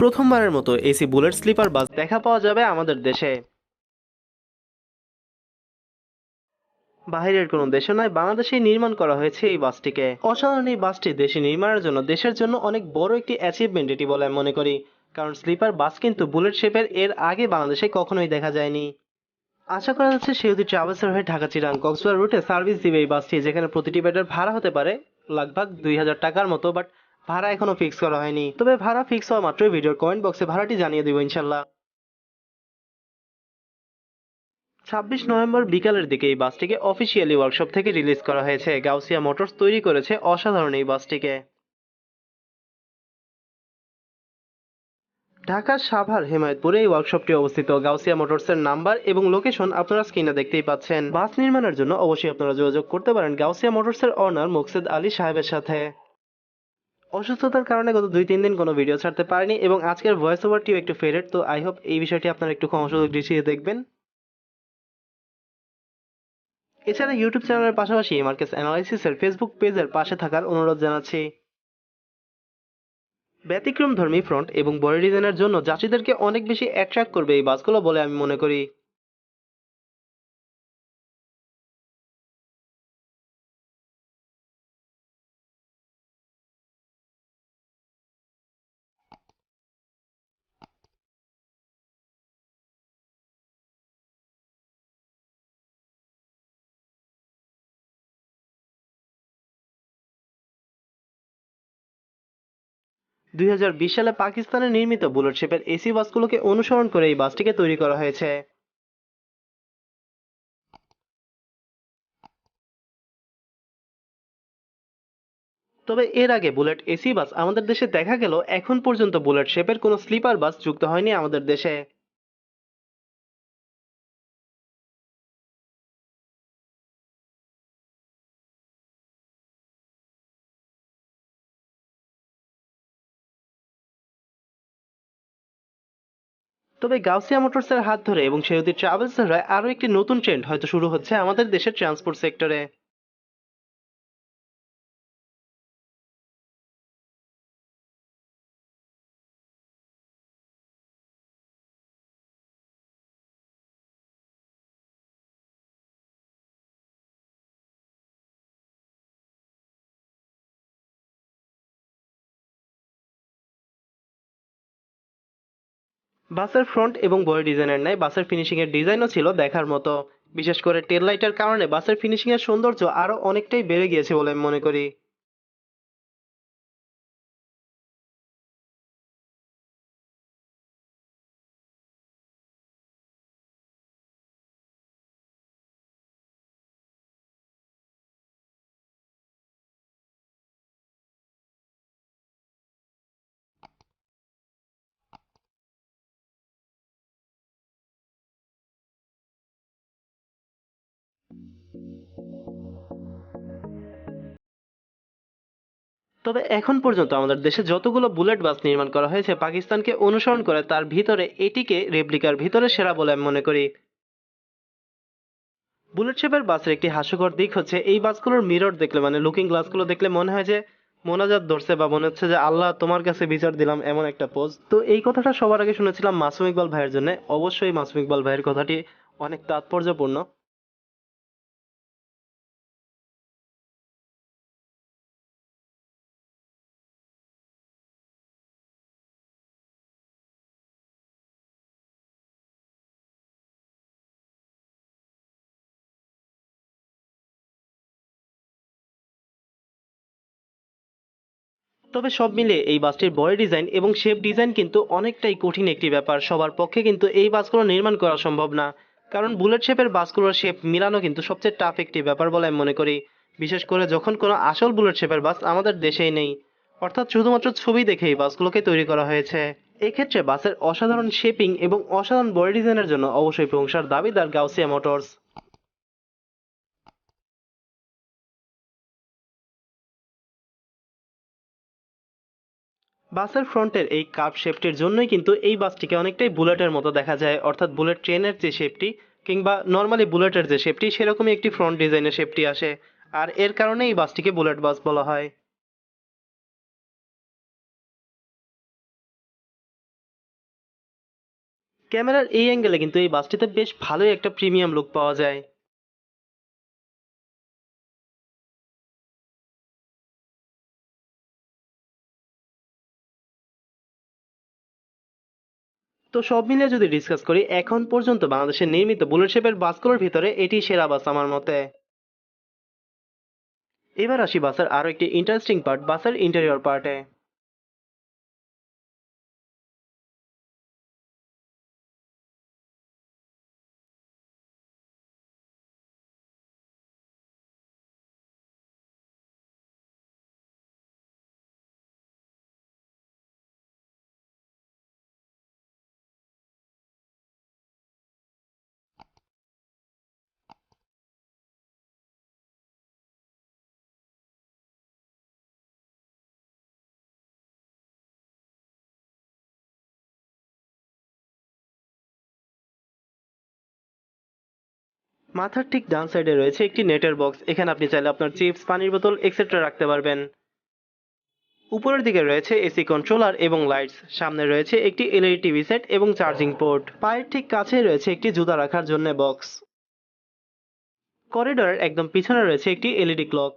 প্রথমবারের মতো AC bullet sleeper বাস দেখা পাওয়া যাবে আমাদের দেশে। বাইরের কোনো দেশে নয়, বাংলাদেশেই নির্মাণ করা হয়েছে এই বাসটিকে। অসাধারণ এই বাসটি দেশে নির্মাণের জন্য, দেশের জন্য অনেক বড় একটি অ্যাচিভমেন্ট এটি বলে মনে করি। কারণ স্লিপার বাস কিন্তু বুলেট শেপের এর আগে বাংলাদেশে কখনোই দেখা যায়নি। আশা করা যাচ্ছে সেহেতু ট্রাভেলসের হয়ে ঢাকা চিরাং কক্সবাজার রুটে সার্ভিস দিবে এই বাসটি, যেখানে প্রতিটি বেডের ভাড়া হতে পারে লাগভাগ দুই হাজার টাকার মতো, বাট ভাড়া এখনও ফিক্স করা হয়নি। তবে ভাড়া ফিক্স হওয়া মাত্রই ভিডিওর কমেন্ট বক্সে ভাড়াটি জানিয়ে দিব ইনশাল্লাহ। ছাব্বিশ নভেম্বর বিকালের দিকে এই বাসটিকে অফিসিয়ালি ওয়ার্কশপ থেকে রিলিজ করা হয়েছে। গাউসিয়া মোটরস তৈরি করেছে অসাধারণ এই বাসটিকে। ঢাকার সাভার, হেমায়তপুরে এই ওয়ার্কশপটি অবস্থিত। গাউসিয়া মোটরসের নাম্বার এবং লোকেশন আপনারা স্ক্রিনে দেখতেই পাচ্ছেন। বাস নির্মাণের জন্য অবশ্যই আপনারা যোগাযোগ করতে পারেন গাউসিয়া মোটরসের অনার মুকসেদ আলী সাহেবের সাথে। অসুস্থতার কারণে গত দুই, তিন দিন কোনো ভিডিও ছাড়তে পারিনি এবং আজকের ভয়েস ওভারটিও একটু ফেরেট তো আই হোপ এই বিষয়টি আপনারা একটু ক্ষমা সুযোগ দৃষ্টিতে দেখবেন। এছাড়া ইউটিউব চ্যানেলের পাশাপাশি মার্কেস অ্যানালাইসিসের ফেসবুক পেজের পাশে থাকার অনুরোধ জানাচ্ছি। ব্যতিক্রম ধর্মী ফ্রন্ট এবং বডি ডিজাইনের জন্য যাত্রীদেরকে অনেক বেশি অ্যাট্রাক্ট করবে এই বাসগুলো বলে আমি মনে করি। দুই হাজার বিশ সালে পাকিস্তানে নির্মিত বুলেট শেপের এসি বাসগুলোকে অনুসরণ করে এই বাসটিকে তৈরি করা হয়েছে। তবে এর আগে বুলেট এসি বাস আমাদের দেশে দেখা গেল, এখন পর্যন্ত বুলেট শেপের কোনো স্লিপার বাস যুক্ত হয়নি আমাদের দেশে। তবে গাউসিয়া মোটরসের হাত ধরে এবং সেহতি হয়ে আরও একটি নতুন ট্রেন্ড হয়তো শুরু হচ্ছে আমাদের দেশের ট্রান্সপোর্ট সেক্টরে বাসের ফ্রন্ট এবং বয় ডিজাইনের ন্যায় বাসের ফিনিশিং এর ডিজাইনও ছিল দেখার মতো। বিশেষ করে টেল লাইটের কারণে বাসের ফিনিশিং এর সৌন্দর্য আরও অনেকটাই বেড়ে গিয়েছে বলে আমি মনে করি। তবে এখন পর্যন্ত আমাদের দেশে যতগুলো বুলেট বাস নির্মাণ করা হয়েছে, পাকিস্তানকে অনুসরণ করে তার ভিতরে এটিকে রেপ্লিকার ভিতরে সেরা বলে আমি মনে করি। বুলেট শেপের বাসের একটি হাস্যকর দিক হচ্ছে, এই বাসগুলোর মিরর দেখলে মানে লুকিং গ্লাসগুলো দেখলে মনে হয় যে মোনাজাত ধরছে বা মনে হচ্ছে যে আল্লাহ তোমার কাছে বিচার দিলাম এমন একটা পোজ তো এই কথাটা সবার আগে শুনেছিলাম মাসুম ইকবাল ভাইয়ের জন্য। অবশ্যই মাসুম ইকবাল ভাইয়ের কথাটি অনেক তাৎপর্যপূর্ণ। তবে সব মিলিয়ে এই বাসটির বডি ডিজাইন এবং শেপ ডিজাইন কিন্তু অনেকটাই কঠিন একটি ব্যাপার। সবার পক্ষে কিন্তু এই বাসগুলো নির্মাণ করা সম্ভব না। কারণ বুলেট শেপের বাসগুলোর শেপ মিলানো কিন্তু সবচেয়ে টাফ একটি ব্যাপার বলে আমি মনে করি। বিশেষ করে যখন কোনো আসল বুলেট শেপের বাস আমাদের দেশেই নেই। অর্থাৎ শুধুমাত্র ছবি দেখে এই বাসগুলোকে তৈরি করা হয়েছে। এই ক্ষেত্রে বাসের অসাধারণ শেপিং এবং অসাধারণ বডি ডিজাইনের জন্য অবশ্যই প্রশংসার দাবিদার গাউসিয়া মোটরস। বাসের ফ্রন্টের এই কাপ শেপটির জন্যই কিন্তু এই বাসটিকে অনেকটাই বুলেটের মতো দেখা যায়। অর্থাৎ বুলেট ট্রেনের যে শেপটি কিংবা নর্মালি বুলেটের যে শেপটি, সেরকমই একটি ফ্রন্ট ডিজাইনের শেপটি আসে। আর এর কারণে এই বাসটিকে বুলেট বাস বলা হয়। ক্যামেরার এই অ্যাঙ্গেলে কিন্তু এই বাসটিতে বেশ ভালোই একটা প্রিমিয়াম লুক পাওয়া যায়। তো সব মিলিয়ে যদি ডিসকাস করি, এখন পর্যন্ত বাংলাদেশের নির্মিত বুলেট শেপের বাসগুলোর ভিতরে এটি সেরা বাস আমার মতে। এবার আসি বাসের আরও একটি ইন্টারেস্টিং পার্ট বাসের ইন্টেরিয়র পার্টে মাথার ঠিক ডান সাইডে রয়েছে একটি নেটের বক্স। এখানে আপনি চাইলে আপনার চিপস, পানির বোতল এক্সেট্রা রাখতে পারবেন। উপরের দিকে রয়েছে এসি কন্ট্রোলার এবং লাইটস সামনে রয়েছে একটি এলইডি টিভি সেট এবং চার্জিং পোর্ট পায়ের ঠিক কাছেই রয়েছে একটি জুতা রাখার জন্য বক্স। করিডোরের একদম পিছনে রয়েছে একটি এলইডি ক্লক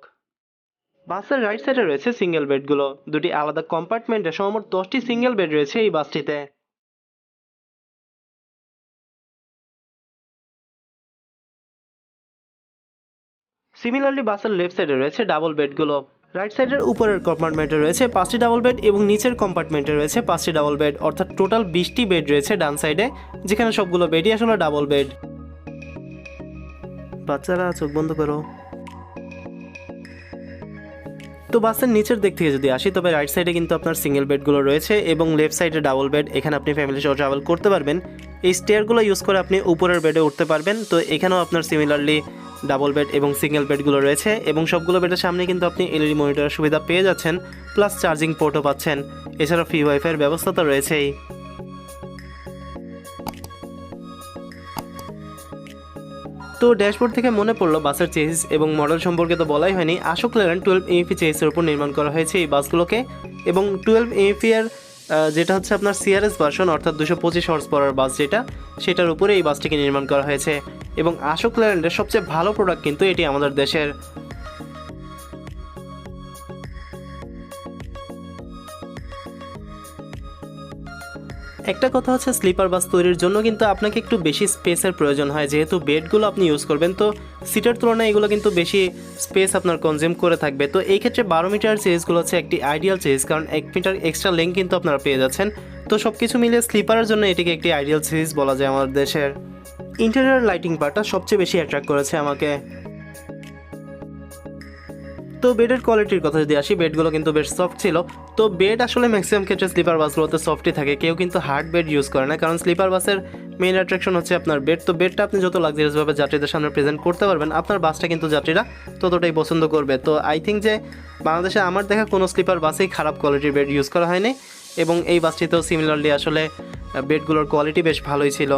বাসের রাইট সাইডে রয়েছে সিঙ্গেল বেডগুলো দুটি আলাদা কম্পার্টমেন্টে সমমোট দশটি সিঙ্গেল বেড রয়েছে এই বাসটিতে। সিমিলারলি বাসের লেফট সাইডে রয়েছে ডাবল বেডগুলো রাইট সাইডের উপরের কম্পার্টমেন্টে রয়েছে পাঁচটি ডাবল বেড এবং নিচের কম্পার্টমেন্টে রয়েছে পাঁচটি ডাবল বেড অর্থাৎ টোটাল বিশটি বেড রয়েছে ডান সাইডে যেখানে সবগুলো বেডই আসলে ডাবল বেড বাচ্চারা, চোখ বন্ধ করো। তো বাসের নিচের দিক থেকে যদি আসি, তবে রাইট সাইডে কিন্তু আপনার সিঙ্গেল বেডগুলো রয়েছে এবং লেফট সাইডে ডাবল বেড এখানে আপনি ফ্যামিলি সহ ট্রাভেল করতে পারবেন। এই স্টেয়ারগুলো ইউজ করে আপনি উপরের বেডে উঠতে পারবেন। তো এখানেও আপনার সিমিলারলি ডাবল বেড এবং সিঙ্গেল বেডগুলো রয়েছে এবং সবগুলো বেডের সামনে কিন্তু আপনি এলইডি মনিটরের সুবিধা পেয়ে যাচ্ছেন, প্লাস চার্জিং পোর্টও পাচ্ছেন। এছাড়া ফ্রি ওয়াইফাইয়ের ব্যবস্থা তো রয়েছেই। তো ড্যাশবোর্ড থেকে মনে পড়ল, বাসের চেসিস এবং মডেল সম্পর্কে তো বলাই হয়নি। আশোক লেল্যান্ড টুয়েলভ এমপি চেসিসের উপর নির্মাণ করা হয়েছে এই বাসগুলোকে এবং টুয়েলভ এমপি এর যেটা হচ্ছে আপনার সিআরএস ভার্সন অর্থাৎ দুশো পঁচিশ হর্স পাওয়ার বাস যেটা, সেটার উপরে এই বাসটিকে নির্মাণ করা হয়েছে। এবং আশোক লেল্যান্ডের সবচেয়ে ভালো প্রোডাক্ট কিন্তু এটি আমাদের দেশের। একটা কথা হচ্ছে স্লিপার বাস তৈরির জন্য কিন্তু আপনাকে একটু বেশি স্পেসের প্রয়োজন হয়। যেহেতু বেডগুলো আপনি ইউজ করবেন, তো সিটের তুলনায় এগুলো কিন্তু বেশি স্পেস আপনার কনজিউম করে থাকবে। তো এই ক্ষেত্রে বারো মিটার চেজগুলো হচ্ছে একটি আইডিয়াল চেজ কারণ এক মিটার এক্সট্রা লেন্থ কিন্তু আপনারা পেয়ে যাচ্ছেন। তো সব কিছু মিলিয়ে স্লিপারের জন্য এটিকে একটি আইডিয়াল সিরিজ বলা যায় আমাদের দেশের। ইন্টেরিয়র লাইটিং পার্টটা সবচেয়ে বেশি অ্যাট্রাক্ট করেছে আমাকে। তো বেডের কোয়ালিটির কথা যদি আসি, বেডগুলো কিন্তু বেশ সফট ছিল। তো বেড আসলে ম্যাক্সিমাম ক্ষেত্রে স্লিপার বাসগুলোতে সফটই থাকে। কেউ কিন্তু হার্ড বেড ইউজ করে না, কারণ স্লিপার বাসের মেইন অ্যাট্রাকশন হচ্ছে আপনার বেড তো বেডটা আপনি যত লাক্সারিয়াসভাবে যাত্রীদের সামনে প্রেজেন্ট করতে পারবেন, আপনার বাসটা কিন্তু যাত্রীরা ততটাই পছন্দ করবে। তো আই থিঙ্ক যে বাংলাদেশে আমার দেখা কোনো স্লিপার বাসেই খারাপ কোয়ালিটির বেড ইউজ করা হয়নি। এবং এই বাসটিতেও সিমিলারলি আসলে বেডগুলোর কোয়ালিটি বেশ ভালোই ছিল।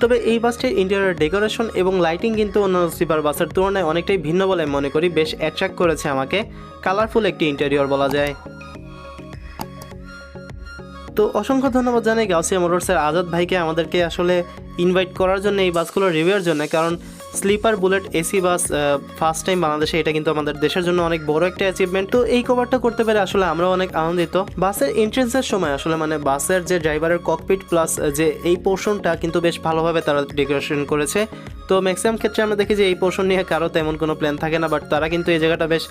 তবে এই বাসটির ইন্টেরিয়র ডেকোরেশন এবং লাইটিং কিন্তু অন্যান্য স্লিপার বাসের তুলনায় অনেকটাই ভিন্ন বলে মনে করি। বেশ অ্যাট্রাক্ট করেছে আমাকে। কালারফুল একটি ইন্টেরিয়র বলা যায়। তো অসংখ্য ধন্যবাদ জানাই গাউসিয়া মোটরসের আজাদ ভাইকে আমাদেরকে আসলে ইনভাইট করার জন্য এই বাসগুলোর রিভিউর জন্য, কারণ sleeper, bullet, AC, bus first time বাংলাদেশে, এটা কিন্তু আমাদের দেশের জন্য অনেক বড় একটা অ্যাচিভমেন্ট তো এই কভারটা করতে পেরে আসলে আমরাও অনেক আনন্দিত। বাসের এন্ট্রেন্সের সময় আসলে মানে বাসের যে ড্রাইভারের ককপিট প্লাস যে এই পোর্শনটা কিন্তু বেশ ভালোভাবে তারা ডেকোরেশন করেছে। তো ম্যাক্সিমাম ক্ষেত্রে আমরা দেখি যে এই পোর্শন নিয়ে কারও তেমন কোনো প্ল্যান থাকে না বাট তারা কিন্তু এই জায়গাটা বেশ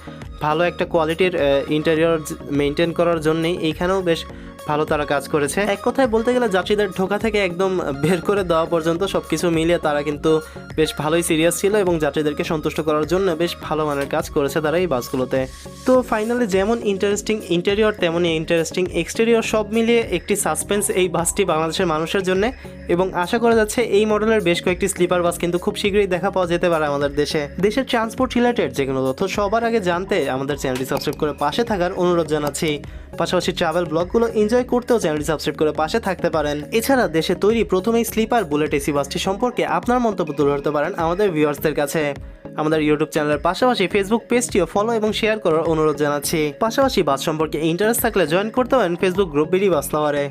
ভালো একটা কোয়ালিটির ইন্টেরিয়র মেনটেন করার জন্যেই এইখানেও বেশ ভালো তারা কাজ করেছে। এক কথায় বলতে গেলে যাত্রীদের ঢোকা থেকে একদম বের করে দেওয়া পর্যন্ত সবকিছু মিলিয়ে তারা কিন্তু বেশ ভালোই সিরিয়াস ছিল এবং যাত্রীদেরকে সন্তুষ্ট করার জন্য বেশ ভালো মানের কাজ করেছে তারা এই বাসগুলোতে। তো ফাইনালি যেমন ইন্টারেস্টিং ইন্টেরিয়র তেমনই ইন্টারেস্টিং এক্সটেরিয়র সব মিলিয়ে একটি সাসপেন্স এই বাসটি বাংলাদেশের মানুষের জন্য এবং আশা করা যাচ্ছে এই মডেলের বেশ কয়েকটি স্লিপার বাস কিন্তু খুব শীঘ্রই দেখা পাওয়া যেতে পারে আমাদের দেশে। দেশের ট্রান্সপোর্ট রিলেটেড যে কোনো তথ্য সবার আগে জানতে আমাদের চ্যানেলটি সাবস্ক্রাইব করে পাশে থাকার অনুরোধ জানাচ্ছি। পাশাপাশি ট্রাভেল ব্লগগুলো এনজয় করতেও চ্যানেলটি সাবস্ক্রাইব করে পাশে থাকতে পারেন। এছাড়া দেশে তৈরি প্রথমেই স্লিপার বুলেট এসি বাসটি সম্পর্কে আপনার মন্তব্য তুলে ধরতে পারেন আমাদের ভিউয়ার্সদের কাছে। আমাদের ইউটিউব চ্যানেলের পাশাপাশি ফেসবুক পেজটিও ফলো এবং শেয়ার করার অনুরোধ জানাচ্ছি। পাশাপাশি বাস সম্পর্কে ইন্টারেস্ট থাকলে জয়েন করতে পারেন ফেসবুক গ্রুপ বিডি বাস লাভারে